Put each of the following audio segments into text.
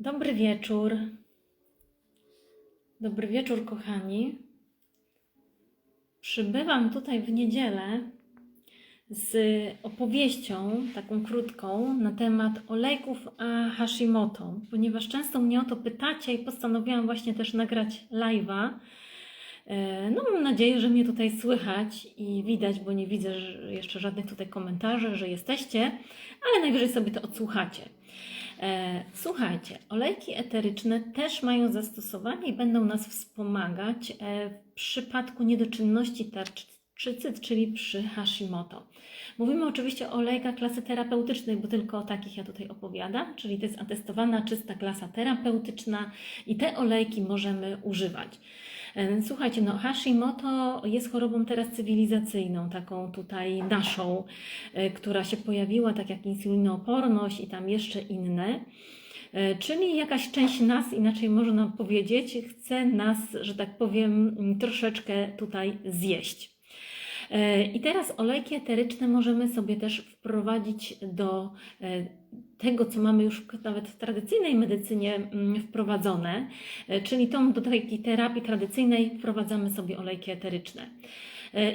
Dobry wieczór. Dobry wieczór, kochani. Przybywam tutaj w niedzielę z opowieścią, taką krótką, na temat olejków a Hashimoto, ponieważ często mnie o to pytacie i postanowiłam właśnie też nagrać live'a. E, No, mam nadzieję, że mnie tutaj słychać i widać, bo nie widzę jeszcze żadnych tutaj komentarzy, że jesteście, ale najwyżej sobie to odsłuchacie. E, Słuchajcie, olejki eteryczne też mają zastosowanie i będą nas wspomagać e, w przypadku niedoczynności tarczycy, czyli przy Hashimoto. Mówimy oczywiście o olejkach klasy terapeutycznej, bo tylko o takich ja tutaj opowiadam, czyli to jest atestowana czysta klasa terapeutyczna i te olejki możemy używać. Słuchajcie, no Hashimoto jest chorobą teraz cywilizacyjną, taką tutaj naszą, e, która się pojawiła, tak jak insulinooporność i tam jeszcze inne. E, Czyli jakaś część nas, inaczej można powiedzieć, chce nas, że tak powiem, troszeczkę tutaj zjeść. E, I teraz olejki eteryczne możemy sobie też wprowadzić do e, tego, co mamy już nawet w tradycyjnej medycynie mm, wprowadzone, e, czyli tą do takiej terapii tradycyjnej wprowadzamy sobie olejki eteryczne.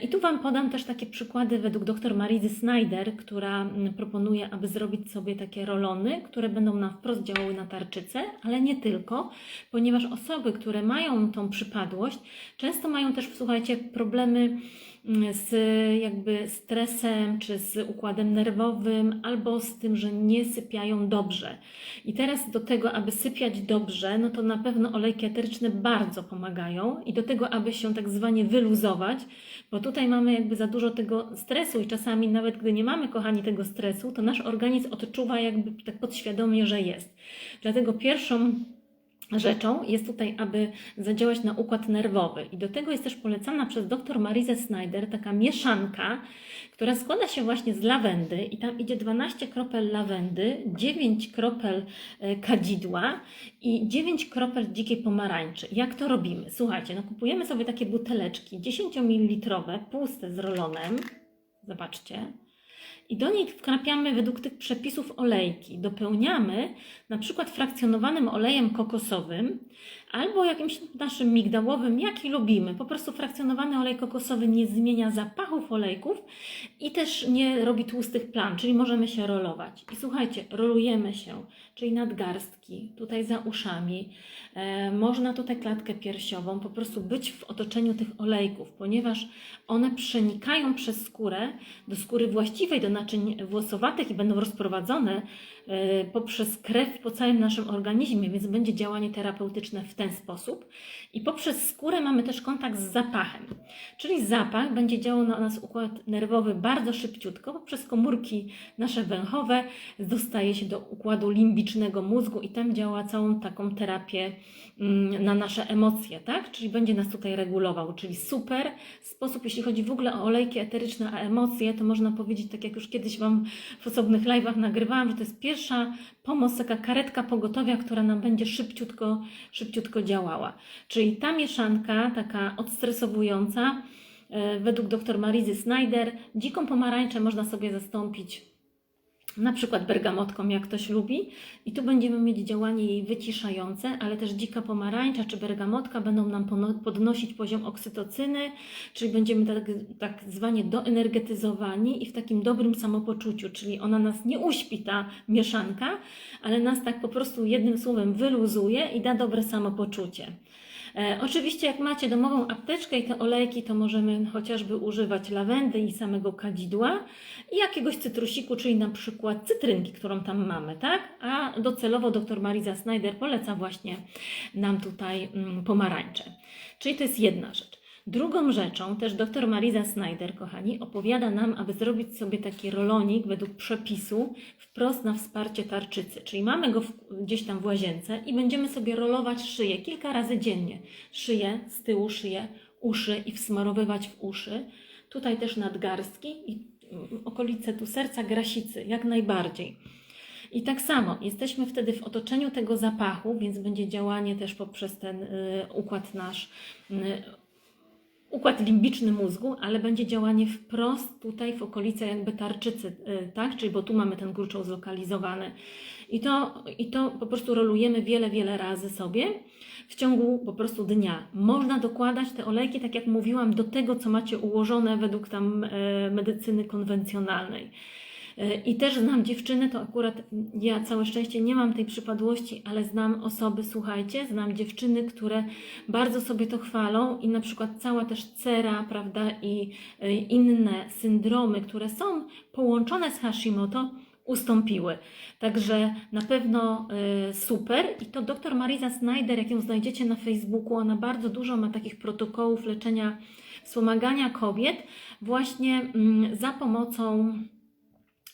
I tu Wam podam też takie przykłady według dr Marizy Snyder, która mm, proponuje, aby zrobić sobie takie rolony, które będą nam wprost działały na tarczycę, ale nie tylko, ponieważ osoby, które mają tą przypadłość, często mają też, słuchajcie, problemy z jakby stresem, czy z układem nerwowym, albo z tym, że nie sypiają dobrze. I teraz do tego, aby sypiać dobrze, no to na pewno olejki eteryczne bardzo pomagają i do tego, aby się tak zwanie wyluzować, bo tutaj mamy jakby za dużo tego stresu i czasami nawet gdy nie mamy, kochani, tego stresu, to nasz organizm odczuwa jakby tak podświadomie, że jest. Dlatego pierwszą rzeczą jest tutaj, aby zadziałać na układ nerwowy. I do tego jest też polecana przez dr Marizę Snyder taka mieszanka, która składa się właśnie z lawendy i tam idzie 12 kropel lawendy, 9 kropel e, kadzidła i 9 kropel dzikiej pomarańczy. Jak to robimy? Słuchajcie, no kupujemy sobie takie buteleczki 10 ml, puste z rolonem. Zobaczcie. I do nich wkrapiamy według tych przepisów olejki. Dopełniamy na przykład frakcjonowanym olejem kokosowym albo jakimś naszym migdałowym, jaki lubimy. Po prostu frakcjonowany olej kokosowy nie zmienia zapachów olejków i też nie robi tłustych plam, czyli możemy się rolować. I słuchajcie, rolujemy się, czyli nadgarstki, tutaj za uszami. E, można tutaj klatkę piersiową, po prostu być w otoczeniu tych olejków, ponieważ one przenikają przez skórę do skóry właściwej, do naczyń włosowatych i będą rozprowadzone e, poprzez krew po całym naszym organizmie, więc będzie działanie terapeutyczne w ten sposób. I poprzez skórę mamy też kontakt z zapachem, czyli zapach będzie działał na nas układ nerwowy bardzo szybciutko, poprzez komórki nasze węchowe dostaje się do układu limbicznego mózgu i tam działa całą taką terapię mm, na nasze emocje, tak? Czyli będzie nas tutaj regulował, czyli super sposób, jeśli chodzi w ogóle o olejki eteryczne, a emocje, to można powiedzieć, tak jak już kiedyś Wam w osobnych live'ach nagrywałam, że to jest pierwsza pomoc, taka karetka pogotowia, która nam będzie szybciutko, szybciutko działała. Czyli ta mieszanka, taka odstresowująca, e, według dr Marizy Snyder, dziką pomarańczę można sobie zastąpić na przykład bergamotką, jak ktoś lubi, i tu będziemy mieć działanie jej wyciszające, ale też dzika pomarańcza czy bergamotka będą nam podnosić poziom oksytocyny, czyli będziemy tak, tak zwanie doenergetyzowani i w takim dobrym samopoczuciu, czyli ona nas nie uśpi, ta mieszanka, ale nas tak po prostu jednym słowem wyluzuje i da dobre samopoczucie. E, oczywiście, jak macie domową apteczkę i te olejki, to możemy chociażby używać lawendy i samego kadzidła i jakiegoś cytrusiku, czyli na przykład cytrynki, którą tam mamy, tak? A docelowo dr Mariza Snyder poleca właśnie nam tutaj mm, pomarańcze. Czyli to jest jedna rzecz. Drugą rzeczą, też dr Mariza Snyder, kochani, opowiada nam, aby zrobić sobie taki rolonik według przepisu wprost na wsparcie tarczycy. Czyli mamy go w, gdzieś tam w łazience i będziemy sobie rolować szyję kilka razy dziennie. Szyję, z tyłu szyję, uszy i wsmarowywać w uszy. Tutaj też nadgarstki i mm, okolice tu serca, grasicy, jak najbardziej. I tak samo, jesteśmy wtedy w otoczeniu tego zapachu, więc będzie działanie też poprzez ten y, układ nasz y, układ limbiczny mózgu, ale będzie działanie wprost tutaj w okolice jakby tarczycy, y, tak? Czyli bo tu mamy ten gruczoł zlokalizowany. I to, I to po prostu rolujemy wiele, wiele razy sobie w ciągu po prostu dnia. Można dokładać te olejki, tak jak mówiłam, do tego, co macie ułożone według tam e, medycyny konwencjonalnej. E, I też znam dziewczyny, to akurat ja całe szczęście nie mam tej przypadłości, ale znam osoby, słuchajcie, znam dziewczyny, które bardzo sobie to chwalą i na przykład cała też cera, prawda, i e, inne syndromy, które są połączone z Hashimoto, ustąpiły. Także na pewno y, super. I to dr Marisa Snyder, jak ją znajdziecie na Facebooku, ona bardzo dużo ma takich protokołów leczenia, wspomagania kobiet właśnie mm, za pomocą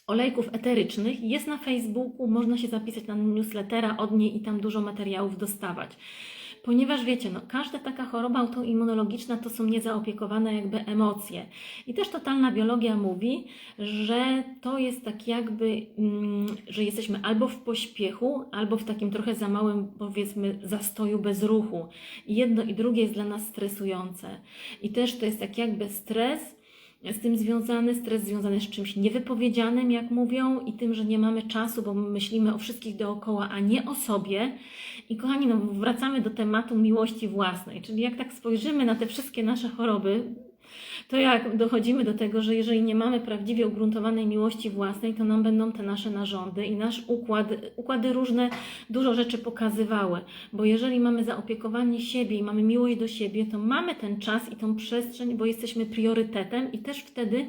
olejków eterycznych. Jest na Facebooku, można się zapisać na newslettera od niej i tam dużo materiałów dostawać. Ponieważ wiecie, no, każda taka choroba autoimmunologiczna to są niezaopiekowane jakby emocje. I też totalna biologia mówi, że to jest tak jakby, mm, że jesteśmy albo w pośpiechu, albo w takim trochę za małym, powiedzmy, zastoju bez ruchu. I jedno i drugie jest dla nas stresujące. I też to jest tak jakby stres, z tym związany, stres związany z czymś niewypowiedzianym, jak mówią, i tym, że nie mamy czasu, bo myślimy o wszystkich dookoła, a nie o sobie. I kochani, no, wracamy do tematu miłości własnej, czyli jak tak spojrzymy na te wszystkie nasze choroby, to jak dochodzimy do tego, że jeżeli nie mamy prawdziwie ugruntowanej miłości własnej, to nam będą te nasze narządy i nasz układ, układy różne dużo rzeczy pokazywały. Bo jeżeli mamy zaopiekowanie siebie i mamy miłość do siebie, to mamy ten czas i tą przestrzeń, bo jesteśmy priorytetem i też wtedy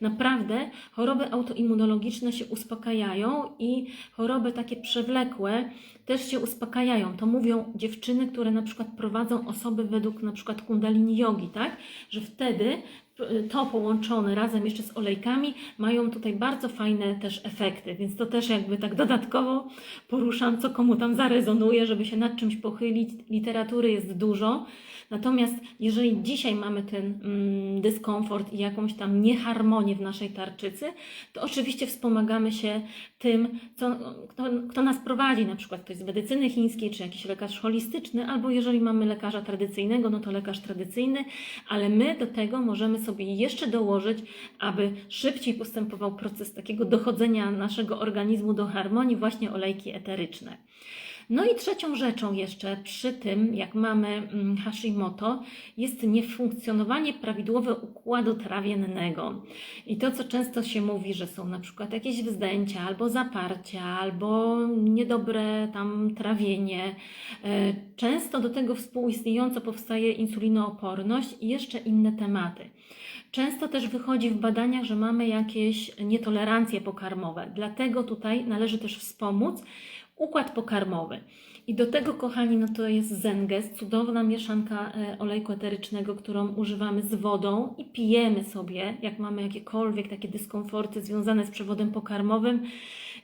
naprawdę choroby autoimmunologiczne się uspokajają i choroby takie przewlekłe też się uspokajają. To mówią dziewczyny, które na przykład prowadzą osoby według na przykład kundalini jogi, tak? Że wtedy to połączone razem jeszcze z olejkami mają tutaj bardzo fajne też efekty, więc to też jakby tak dodatkowo poruszam, co komu tam zarezonuje, żeby się nad czymś pochylić. Literatury jest dużo, natomiast jeżeli dzisiaj mamy ten mm, dyskomfort i jakąś tam nieharmonię w naszej tarczycy, to oczywiście wspomagamy się tym, co, kto, kto nas prowadzi, na przykład ktoś z medycyny chińskiej, czy jakiś lekarz holistyczny, albo jeżeli mamy lekarza tradycyjnego, no to lekarz tradycyjny, ale my do tego możemy sobie jeszcze dołożyć, aby szybciej postępował proces takiego dochodzenia naszego organizmu do harmonii, właśnie olejki eteryczne. No i trzecią rzeczą jeszcze przy tym, jak mamy mm, Hashimoto, jest niefunkcjonowanie prawidłowe układu trawiennego. I to, co często się mówi, że są na przykład jakieś wzdęcia, albo zaparcia, albo niedobre tam trawienie. E, często do tego współistniejąco powstaje insulinooporność i jeszcze inne tematy. Często też wychodzi w badaniach, że mamy jakieś nietolerancje pokarmowe. Dlatego tutaj należy też wspomóc układ pokarmowy. I do tego, kochani, no to jest Zenges, cudowna mieszanka e, olejku eterycznego, którą używamy z wodą i pijemy sobie, jak mamy jakiekolwiek takie dyskomforty związane z przewodem pokarmowym.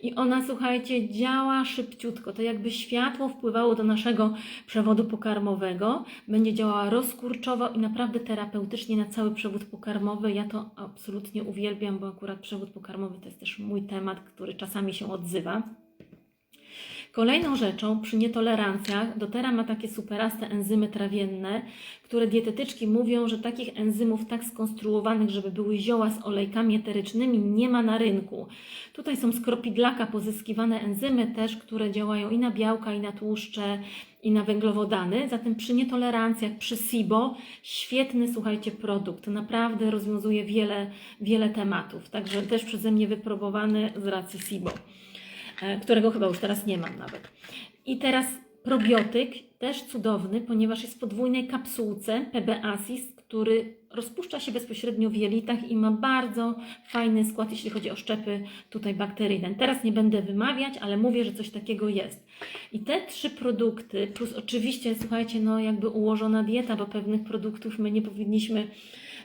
I ona, słuchajcie, działa szybciutko. To jakby światło wpływało do naszego przewodu pokarmowego. Będzie działała rozkurczowo i naprawdę terapeutycznie na cały przewód pokarmowy. Ja to absolutnie uwielbiam, bo akurat przewód pokarmowy to jest też mój temat, który czasami się odzywa. Kolejną rzeczą przy nietolerancjach dotera ma takie superaste enzymy trawienne, które dietetyczki mówią, że takich enzymów tak skonstruowanych, żeby były zioła z olejkami eterycznymi, nie ma na rynku. Tutaj są z kropidlaka pozyskiwane enzymy też, które działają i na białka, i na tłuszcze, i na węglowodany. Zatem przy nietolerancjach, przy SIBO, świetny, słuchajcie, produkt. Naprawdę rozwiązuje wiele, wiele tematów. Także też przeze mnie wypróbowany z racji SIBO. E, którego chyba już teraz nie mam nawet. I teraz probiotyk, też cudowny, ponieważ jest w podwójnej kapsułce PBASIS, który rozpuszcza się bezpośrednio w jelitach i ma bardzo fajny skład, jeśli chodzi o szczepy tutaj bakteryjne. Teraz nie będę wymawiać, ale mówię, że coś takiego jest. I te trzy produkty, plus oczywiście, słuchajcie, no jakby ułożona dieta, bo pewnych produktów my nie powinniśmy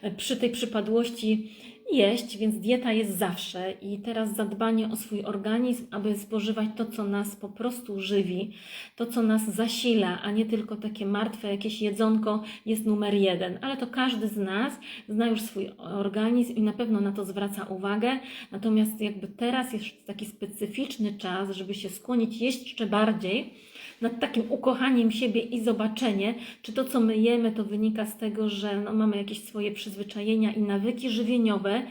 e, przy tej przypadłości jeść, więc dieta jest zawsze i teraz zadbanie o swój organizm, aby spożywać to, co nas po prostu żywi, to, co nas zasila, a nie tylko takie martwe jakieś jedzonko jest numer jeden. Ale to każdy z nas zna już swój organizm i na pewno na to zwraca uwagę. Natomiast jakby teraz jest taki specyficzny czas, żeby się skłonić jeszcze bardziej nad takim ukochaniem siebie i zobaczenie, czy to, co my jemy, to wynika z tego, że no, mamy jakieś swoje przyzwyczajenia i nawyki żywieniowe,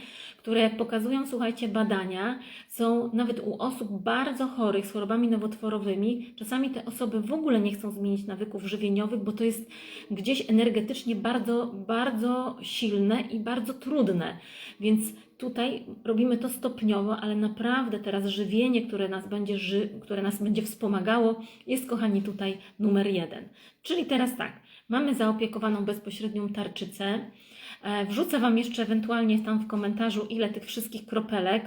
które, jak pokazują, słuchajcie, badania, są nawet u osób bardzo chorych z chorobami nowotworowymi. Czasami te osoby w ogóle nie chcą zmienić nawyków żywieniowych, bo to jest gdzieś energetycznie bardzo, bardzo silne i bardzo trudne. Więc tutaj robimy to stopniowo, ale naprawdę teraz żywienie, które nas będzie, ży- które nas będzie wspomagało, jest, kochani, tutaj numer jeden. Czyli teraz tak, mamy zaopiekowaną bezpośrednią tarczycę. E, Wrzucę Wam jeszcze ewentualnie tam w komentarzu, ile tych wszystkich kropelek.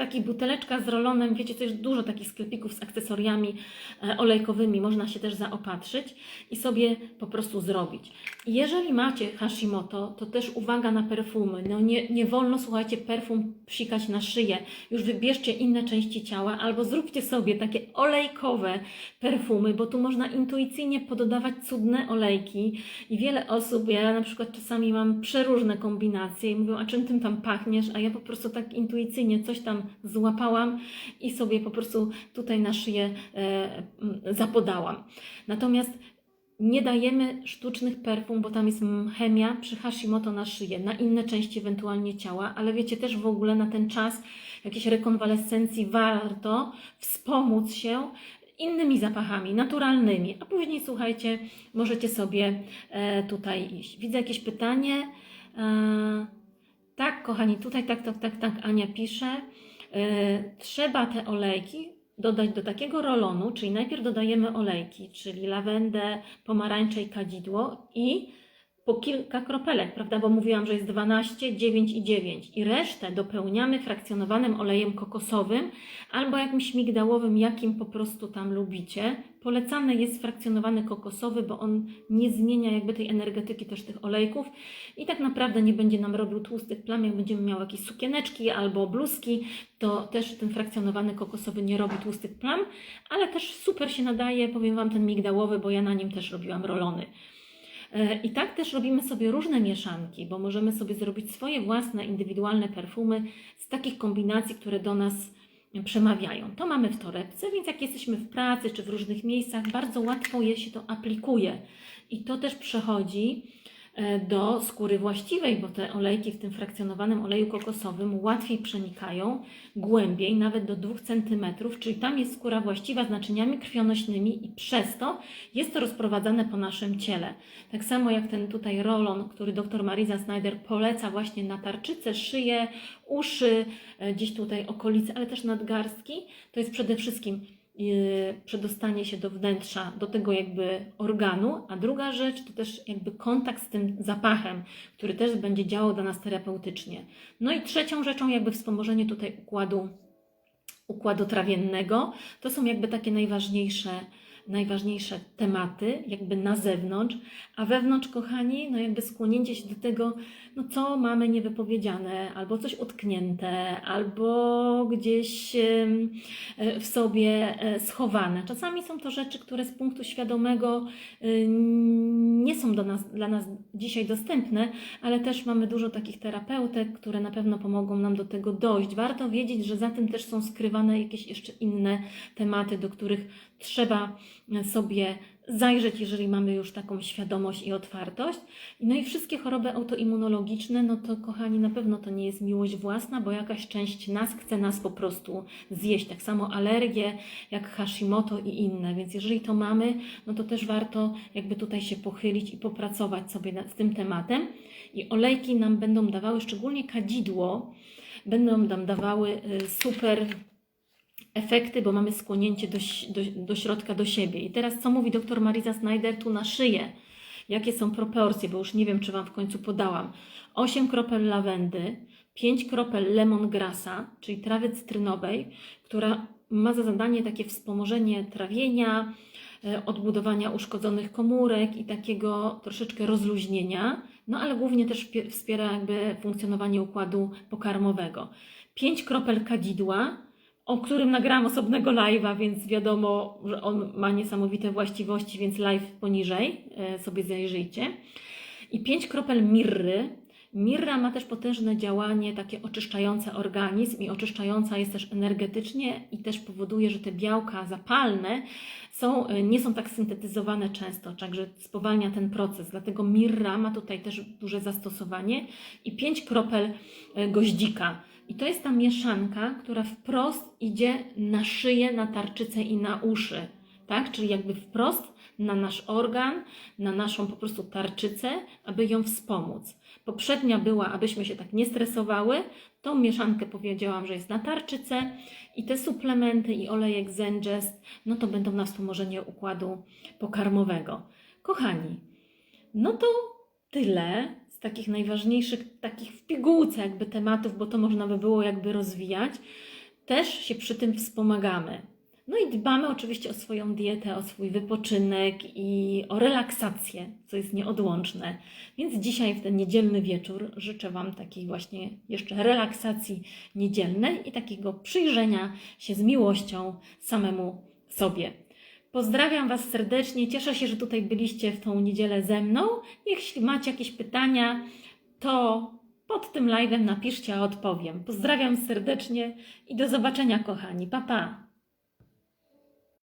W takich buteleczkach z rolonem, wiecie, to jest dużo takich sklepików z akcesoriami e, olejkowymi, można się też zaopatrzyć i sobie po prostu zrobić. Jeżeli macie Hashimoto, to też uwaga na perfumy. No nie, nie wolno, słuchajcie, perfum psikać na szyję. Już wybierzcie inne części ciała albo zróbcie sobie takie olejkowe perfumy, bo tu można intuicyjnie pododawać cudne olejki i wiele osób, ja na przykład czasami mam przeróżne kombinacje i mówią, a czym tym tam pachniesz, a ja po prostu tak intuicyjnie coś tam złapałam i sobie po prostu tutaj na szyję e, zapodałam. Natomiast nie dajemy sztucznych perfum, bo tam jest chemia przy Hashimoto na szyję, na inne części ewentualnie ciała, ale wiecie też w ogóle na ten czas jakiejś rekonwalescencji warto wspomóc się innymi zapachami, naturalnymi, a później słuchajcie, możecie sobie e, tutaj iść. Widzę jakieś pytanie. E, tak, kochani, tutaj tak, tak, tak, tak, Ania pisze. E, trzeba te olejki dodać do takiego rolonu, czyli najpierw dodajemy olejki, czyli lawendę, pomarańcze i kadzidło i po kilka kropelek, prawda, bo mówiłam, że jest 12, 9 i 9 i resztę dopełniamy frakcjonowanym olejem kokosowym albo jakimś migdałowym, jakim po prostu tam lubicie. Polecany jest frakcjonowany kokosowy, bo on nie zmienia jakby tej energetyki też tych olejków. I tak naprawdę nie będzie nam robił tłustych plam, jak będziemy miały jakieś sukieneczki albo bluzki, to też ten frakcjonowany kokosowy nie robi tłustych plam, ale też super się nadaje, powiem Wam, ten migdałowy, bo ja na nim też robiłam rolony. E, I tak też robimy sobie różne mieszanki, bo możemy sobie zrobić swoje własne, indywidualne perfumy z takich kombinacji, które do nas przemawiają. To mamy w torebce, więc jak jesteśmy w pracy czy w różnych miejscach, bardzo łatwo je się to aplikuje. I to też przechodzi do skóry właściwej, bo te olejki w tym frakcjonowanym oleju kokosowym łatwiej przenikają, głębiej, nawet do 2 cm, czyli tam jest skóra właściwa z naczyniami krwionośnymi i przez to jest to rozprowadzane po naszym ciele. Tak samo jak ten tutaj rolon, który dr Marisa Snyder poleca właśnie na tarczycę, szyję, uszy, e, gdzieś tutaj okolice, ale też nadgarstki, to jest przede wszystkim przedostanie się do wnętrza, do tego jakby organu, a druga rzecz to też jakby kontakt z tym zapachem, który też będzie działał dla nas terapeutycznie. No i trzecią rzeczą jakby wspomożenie tutaj układu, układu trawiennego, to są jakby takie najważniejsze najważniejsze tematy, jakby na zewnątrz, a wewnątrz, kochani, no jakby skłonięcie się do tego, no co mamy niewypowiedziane, albo coś utknięte, albo gdzieś e, w sobie e, schowane. Czasami są to rzeczy, które z punktu świadomego y, nie są do nas, dla nas dzisiaj dostępne, ale też mamy dużo takich terapeutek, które na pewno pomogą nam do tego dojść. Warto wiedzieć, że za tym też są skrywane jakieś jeszcze inne tematy, do których trzeba sobie zajrzeć, jeżeli mamy już taką świadomość i otwartość. No i wszystkie choroby autoimmunologiczne, no to kochani, na pewno to nie jest miłość własna, bo jakaś część nas chce nas po prostu zjeść. Tak samo alergie, jak Hashimoto i inne. Więc jeżeli to mamy, no to też warto jakby tutaj się pochylić i popracować sobie nad, tym tematem. I olejki nam będą dawały, szczególnie kadzidło, będą nam dawały y, super efekty, bo mamy skłonięcie do, do, do środka, do siebie. I teraz co mówi dr Marisa Snyder tu na szyję? Jakie są proporcje, bo już nie wiem, czy Wam w końcu podałam. 8 kropel lawendy, 5 kropel lemongrassa, czyli trawy cytrynowej, która ma za zadanie takie wspomożenie trawienia, e, odbudowania uszkodzonych komórek i takiego troszeczkę rozluźnienia, no ale głównie też wspiera jakby funkcjonowanie układu pokarmowego. 5 kropel kadzidła, o którym nagrałam osobnego live'a, więc wiadomo, że on ma niesamowite właściwości, więc live poniżej e, sobie zajrzyjcie. I 5 kropel mirry, Mirra ma też potężne działanie takie oczyszczające organizm i oczyszczająca jest też energetycznie i też powoduje, że te białka zapalne są, y, nie są tak syntetyzowane często, także spowalnia ten proces. Dlatego mirra ma tutaj też duże zastosowanie i 5 kropel y, goździka. I to jest ta mieszanka, która wprost idzie na szyję, na tarczycę i na uszy. Tak? Czyli jakby wprost na nasz organ, na naszą po prostu tarczycę, aby ją wspomóc. Poprzednia była, abyśmy się tak nie stresowały. Tą mieszankę powiedziałam, że jest na tarczycę i te suplementy i olejek Zengest, no to będą na wspomożenie układu pokarmowego. Kochani, no to tyle z takich najważniejszych, takich w pigułce jakby tematów, bo to można by było jakby rozwijać. Też się przy tym wspomagamy. No i dbamy oczywiście o swoją dietę, o swój wypoczynek i o relaksację, co jest nieodłączne. Więc dzisiaj, w ten niedzielny wieczór, życzę Wam takiej właśnie jeszcze relaksacji niedzielnej i takiego przyjrzenia się z miłością samemu sobie. Pozdrawiam Was serdecznie. Cieszę się, że tutaj byliście w tą niedzielę ze mną. Jeśli macie jakieś pytania, to pod tym live'em napiszcie, a odpowiem. Pozdrawiam serdecznie i do zobaczenia, kochani. Pa, pa!